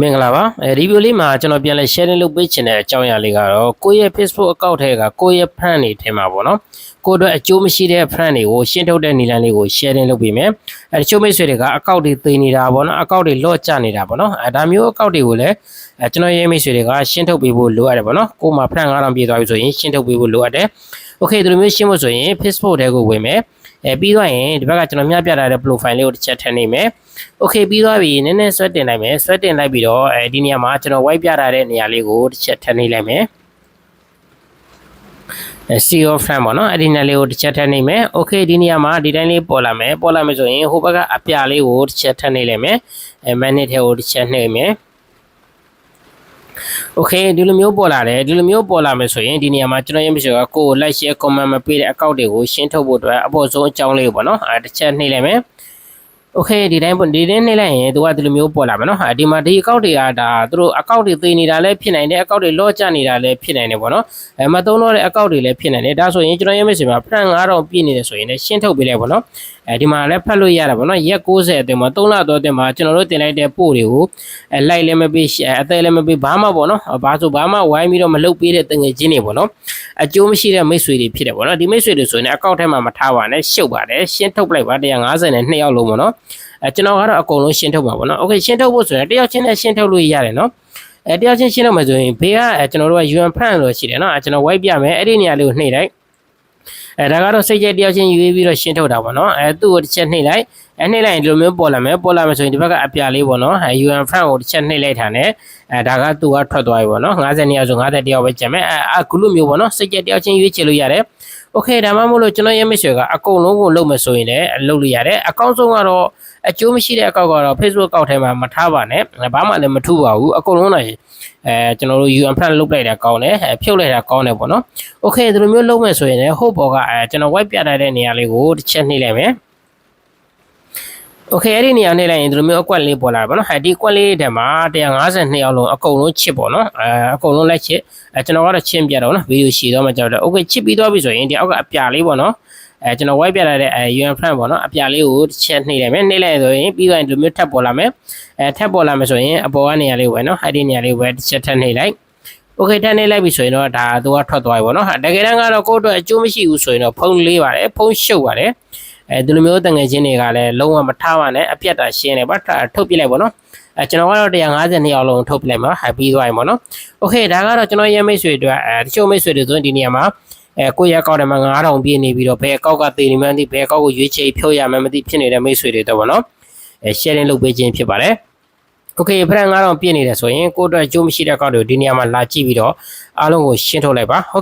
မင်္ဂလာပါအဲဒီဗီဒီယိုလေးမှာကျွန်တော်ပြန်လဲ sharing လုပ်ပေးချင်တဲ့အကြောင်းအရာလေးကတော့ကိုယ့်ရဲ့ Facebook account ထဲကကိုယ့်ရဲ့ friend တွေထဲမှာပေါ့နော်ကိုယ့်အတွက်အကျိုးမရှိတဲ့ friend တွေကိုရှင်းထုတ်တဲ့နည်းလမ်းလေးကို sharing လုပ်ပေးမယ်အဲတချို့မိတ်ဆွေတွေက account တွေသိနေတာပေါ့နော် account တွေလော့ကျနေတာပေါ့နော်အဲဒါမျိုး account တွေကိုလည်းအဲကျွန်တော်ရဲ့မိတ်ဆွေတွေကရှင်းထုတ်ပေးဖို့လိုအပ်တယ်ပေါ့နော်ကိုယ်မှာ friend 9000ပြည့်သွားပြီဆိုရင်ရှင်းထုတ်ပေးဖို့လိုအပ်တယ် okay ဒီလိုမျိုးရှင်းဖို့ဆိုရင် Facebook ထဲကိုဝင်မယ် အဲပြီးတော့ရင်ဒီဘက်ကကျွန်တော်မျှပြထားတဲ့ profile လေးကိုတစ်ချက်ထည့်နေမယ် okay ပြီးသွားပြီနည်းနည်းဆွဲတင်လိုက်မယ်ဆွဲတင်လိုက်ပြီးတော့အဲဒီနေရာမှာကျွန်တော် white ပြထားတဲ့နေရာလေးကိုတစ်ချက်ထည့်နေလိုက်မယ်အဲ CEO friend ပေါ့နော်အဲ့ဒီနေရာလေးကိုတစ်ချက်ထည့်နေမယ် okay ဒီနေရာမှာဒီတိုင်းလေးပေါ်လာမယ်ပေါ်လာမယ်ဆိုရင်ဟိုဘက်ကအပြလေးကိုတစ်ချက်ထည့်နေလိုက်မယ်အဲ minute ထဲကိုတစ်ချက်နှိပ်မယ် โอเคဒီလိုမျိုးပေါ်လာတယ်ဒီလိုမျိုးပေါ်လာမယ်ဆိုရင်ဒီနေရာမှာကျွန်တော်ရမရှိကကိုယ်ကို like share comment မပေးတဲ့အကောင့်တွေကိုရှင်းထုတ်ဖို့အတွက်အပေါ်ဆုံးအကြောင်းလေးကိုပေါ့နော်အဲတစ်ချက်နှိပ်လိုက်မယ်โอเคဒီတိုင်းပေါ့ဒီတိုင်းနှိပ်လိုက်ရင်သူကဒီလိုမျိုးပေါ်လာမယ်နော်အဲဒီမှာဒီအကောင့်တွေကဒါသူတို့အကောင့်တွေသိနေတာလည်းဖြစ်နိုင်တယ်အကောင့်တွေလော့ကျနေတာလည်းဖြစ်နိုင်တယ်ပေါ့နော်အဲမသုံးတော့တဲ့အကောင့်တွေလည်းဖြစ်နိုင်တယ်ဒါဆိုရင်ကျွန်တော်ရမရှိမှာ plan 9000ပြည့်နေတယ်ဆိုရင်လည်းရှင်းထုတ်ပေးလိုက်ပေါ့နော် အဲဒီမှာလည်းဖတ်လို့ရတာပေါ့နော်ရက်60အတွင်းမှာ3လတော့အတွင်းမှာကျွန်တော်တို့တင်လိုက်တဲ့ပို့တွေကိုအဲလိုက်လည်းမပေးအသေးလည်းမပေးဘာမှပေါ့နော်ဘာဆိုဘာမှဝိုင်းပြီးတော့မလုပ်ပေးတဲ့တငယ်ချင်းတွေပေါ့နော်အကျိုးမရှိတဲ့မိတ်ဆွေတွေဖြစ်တယ်ပေါ့နော်ဒီမိတ်ဆွေတွေဆိုရင်အကောင့်ထဲမှာမထားပါနဲ့ရှုပ်ပါတယ်ရှင်းထုတ်ပလိုက်ပါ150နဲ့2ယောက်လုံးပေါ့နော်အဲကျွန်တော်ကတော့အကုန်လုံးရှင်းထုတ်ပါပေါ့နော်โอเคရှင်းထုတ်ဖို့ဆိုရင်တယောက်ချင်းနဲ့ရှင်းထုတ်လို့ရတယ်နော်အဲတယောက်ချင်းရှင်းတော့မှဆိုရင်ဘေးကအဲကျွန်တော်တို့က UN fan လို့ရှိတယ်နော်အဲကျွန်တော် white ပြမယ်အဲ့ဒီနေရာလေးကိုနှိပ်လိုက် အဲဒါကတော့စိတ်ကြိုက်တယောက်ချင်းယူပြီးတော့ရှင်းထုတ်တာပေါ့နော်အဲသူ့ကိုတစ်ချက်နှိပ်လိုက်အဲနှိပ်လိုက်ရင်ဒီလိုမျိုးပေါ်လာမယ်ပေါ်လာမယ်ဆိုရင်ဒီဘက်ကအပြာလေးပေါ့နော်အဲ UN fan ကိုတစ်ချက်နှိပ်လိုက်တာနဲ့အဲဒါကသူကထွက်သွားပြီပေါ့နော်50နေရာဆို50တယောက်ပဲကျန်မယ်အဲအခုလိုမျိုးပေါ့နော်စိတ်ကြိုက်တယောက်ချင်းရွေးချယ်လို့ရတယ်โอเคဒါမှမဟုတ်လို့ကျွန်တော်ရဲ့မိတ်ဆွေကအကုန်လုံးကိုလုပ်မယ်ဆိုရင်လည်းလုပ်လို့ရတယ်အကောင့်ဆုံးကတော့အကျိုးမရှိတဲ့အကောင့်ကတော့ Facebook အကောင့်ထဲမှာမထားပါနဲ့ဘာမှလည်းမထူပါဘူးအကုန်လုံးလည်းအဲကျွန်တော်တို့ UN plan လုပ်လိုက်တာကောင်းတယ်ဖြုတ်လိုက်တာကောင်းတယ်ပေါ့နော်โอเคဒီလိုမျိုးလုပ်မယ်ဆိုရင်လည်းဟုတ်ပေါ်က အဲကျွန်တော် white ပြထားတဲ့နေရာလေးကိုတစ်ချက်နှိပ်လိုက်မယ်โอเคအဲ့ဒီနေရာနေလိုက်ရင်ဒီလိုမျိုးအကွက်လေးပေါ်လာတယ်ပေါ့နော်အဲဒီအကွက်လေးထဲမှာ152အောင်လုံးအကုန်လုံးချစ်ပေါ့နော်အဲအကုန်လုံးလိုက်ချစ်အဲကျွန်တော်ကတော့ချင်းပြတော့နော်ဗီဒီယိုရှည်တော့မှကြောက်တယ်โอเคချစ်ပြီးသွားပြီဆိုရင်ဒီအောက်ကအပြာလေးပေါ့နော်အဲကျွန်တော် white ပြလာတဲ့အဲ UN friend ပေါ့နော်အပြာလေးကိုတစ်ချက်နှိပ်လိုက်မယ်နှိပ်လိုက်ဆိုရင်ပြီးသွားရင်ဒီလိုမျိုးထပ်ပေါ်လာမယ်အဲထပ်ပေါ်လာမယ်ဆိုရင်အပေါ်ကနေရာလေးပဲနော်အဲဒီနေရာလေးပဲတစ်ချက်ထပ်နှိပ်လိုက် โอเคထပ်နေလိုက်ပြီဆိုရင်တော့ဒါသူကထွက်သွားပြီပေါ့နော်တကယ်တမ်းကတော့ကိုယ့်အတွက်အကျိုးမရှိဘူးဆိုရင်တော့ဖုန်းလေးပါတယ်ဖုန်းရှုပ်ပါတယ်အဲဒီလိုမျိုးတငယ်ချင်းတွေကလည်းလုံးဝမထားပါနဲ့အပြတ်တာရှင်းတယ်ပါထုတ်ပြလိုက်ပေါ့နော်အဲကျွန်တော်ကတော့152အောင်လုံးထုတ်ပြလိုက်မှာဟပြီးသွားရင်ပေါ့နော်โอเคဒါကတော့ကျွန်တော်ရဲ့မိတ်ဆွေတွေအဲတချို့မိတ်ဆွေတွေဆိုရင်ဒီနေရာမှာအဲကိုယ့်ရဲ့ကောက်တယ်မှာ9000ပြည့်နေပြီးတော့ဘယ်ကောက်ကတည်နေမှန်းသိဘယ်ကောက်ကိုရွေးချယ်ဖြုတ်ရမှန်းမသိဖြစ်နေတဲ့မိတ်ဆွေတွေတော့ပေါ့နော်အဲ sharing လုပ်ပေးခြင်းဖြစ်ပါတယ် โอเคဖရန်9000ပြည့်နေတယ်ဆိုရင်ကိုယ့်အတွက်အကျိုးမရှိတဲ့ကောက်တွေကိုဒီနေရာမှာလာကြည့်ပြီးတော့အားလုံးကိုရှင်းထုတ်လိုက်ပါဟုတ်ကဲ့